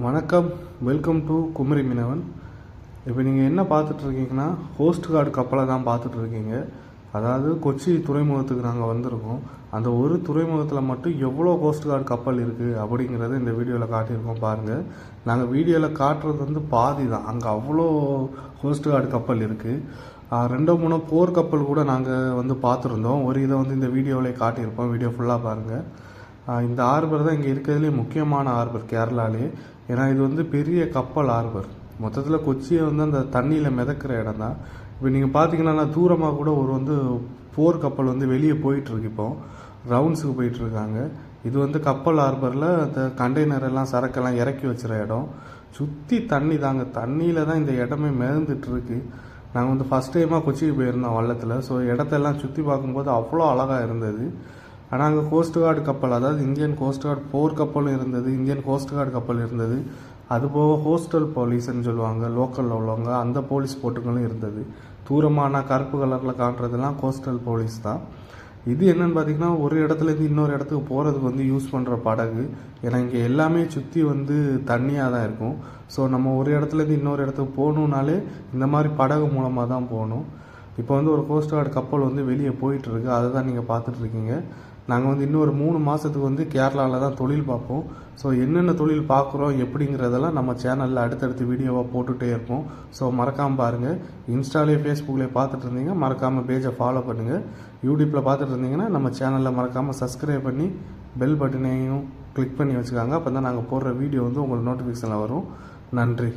வணக்கம். Welcome to Kumari மீனவன். இப்போ நீங்கள் என்ன பார்த்துட்ருக்கீங்கன்னா ஹோஸ்ட் கார்டு கப்பலை தான் பார்த்துட்டு இருக்கீங்க. அதாவது கொச்சி துறைமுகத்துக்கு நாங்கள் வந்திருக்கோம். அந்த ஒரு துறைமுகத்தில் மட்டும் எவ்வளோ கோஸ்ட் கார்டு கப்பல் இருக்குது அப்படிங்கிறத இந்த வீடியோவில் காட்டியிருக்கோம் பாருங்கள் நாங்கள் வீடியோவில் காட்டுறது வந்து பாதி தான். அங்கே அவ்வளோ கோஸ்ட் கார்டு கப்பல் இருக்குது ரெண்டோ மூணோ போர் கப்பல் கூட நாங்கள் வந்து பார்த்துருந்தோம். ஒரு இதை வந்து இந்த வீடியோவிலே காட்டியிருப்போம். வீடியோ ஃபுல்லாக பாருங்கள் இந்த ஹார்பர் தான் இங்கே இருக்கிறதுலே முக்கியமான ஆர்பர் கேரளாலே. ஏன்னா இது வந்து பெரிய கப்பல் ஹார்பர் மொத்தத்தில் கொச்சியை வந்து அந்த தண்ணியில் மிதக்கிற இடம் தான். இப்போ நீங்கள் பார்த்தீங்கன்னா தூரமாக கூட ஒரு வந்து போர் கப்பல் வந்து வெளியே போயிட்டுருக்கு இப்போ. ரவுண்ட்ஸுக்கு போயிட்டுருக்காங்க. இது வந்து கப்பல் ஹார்பரில் இந்த கண்டெய்னர் எல்லாம் சரக்கெல்லாம் இறக்கி வச்சுற இடம். சுற்றி தண்ணி தாங்க. தண்ணியில் தான் இந்த இடமே மிதந்துட்டுருக்கு. நாங்கள் வந்து ஃபஸ்ட் டைமாக கொச்சிக்கு போயிருந்தோம் வள்ளத்தில். ஸோ இடத்தெல்லாம் சுற்றி பார்க்கும்போது அவ்வளோ அழகாக இருந்தது. ஆனால் அங்கே கோஸ்ட் கார்டு கப்பல் அதாவது இந்தியன் கோஸ்ட் கார்டு போர் கப்பலும் இருந்தது இந்தியன் கோஸ்ட் கார்டு கப்பல் இருந்தது. அது போக ஹோஸ்டல் போலீஸ்ன்னு சொல்லுவாங்க லோக்கலில் உள்ளவங்க அந்த போலீஸ் போட்டுங்களும் இருந்தது. தூரமான கருப்பு கலரில் காட்டுறதெல்லாம் கோஸ்டல் போலீஸ் தான். இது என்னன்னு பார்த்தீங்கன்னா ஒரு இடத்துலேருந்து இன்னொரு இடத்துக்கு போகிறதுக்கு வந்து யூஸ் பண்ணுற படகு. ஏன்னா இங்கே எல்லாமே சுற்றி வந்து தண்ணியாக தான் இருக்கும். ஸோ நம்ம ஒரு இடத்துலேருந்து இன்னொரு இடத்துக்கு போகணுன்னாலே இந்த மாதிரி படகு மூலமாக தான் போகணும். இப்போ வந்து ஒரு கோஸ்ட் கார்டு கப்பல் வந்து வெளியே போயிட்டு இருக்கு அதை தான் நீங்கள் பார்த்துட்டு இருக்கீங்க நாங்கள் வந்து இன்னும் ஒரு மூணு மாதத்துக்கு வந்து கேரளாவில் தான் தொழில் பார்ப்போம். ஸோ என்னென்ன தொழில் பார்க்குறோம் எப்படிங்கிறதெல்லாம் நம்ம சேனலில் அடுத்தடுத்து வீடியோவாக போட்டுகிட்டே இருப்போம். ஸோ மறக்காமல் பாருங்கள் இன்ஸ்டாலே ஃபேஸ்புக்லேயே பார்த்துட்டு இருந்தீங்க மறக்காமல் பேஜை ஃபாலோ பண்ணுங்கள் யூடியூப்பில் பார்த்துட்டு இருந்தீங்கன்னா நம்ம சேனலில் மறக்காமல் சப்ஸ்கிரைப் பண்ணி பெல் பட்டனையும் கிளிக் பண்ணி வச்சுக்காங்க. அப்போ தான் நாங்கள் போடுற வீடியோ வந்து உங்களுக்கு நோட்டிஃபிகேஷனில் வரும். நன்றி.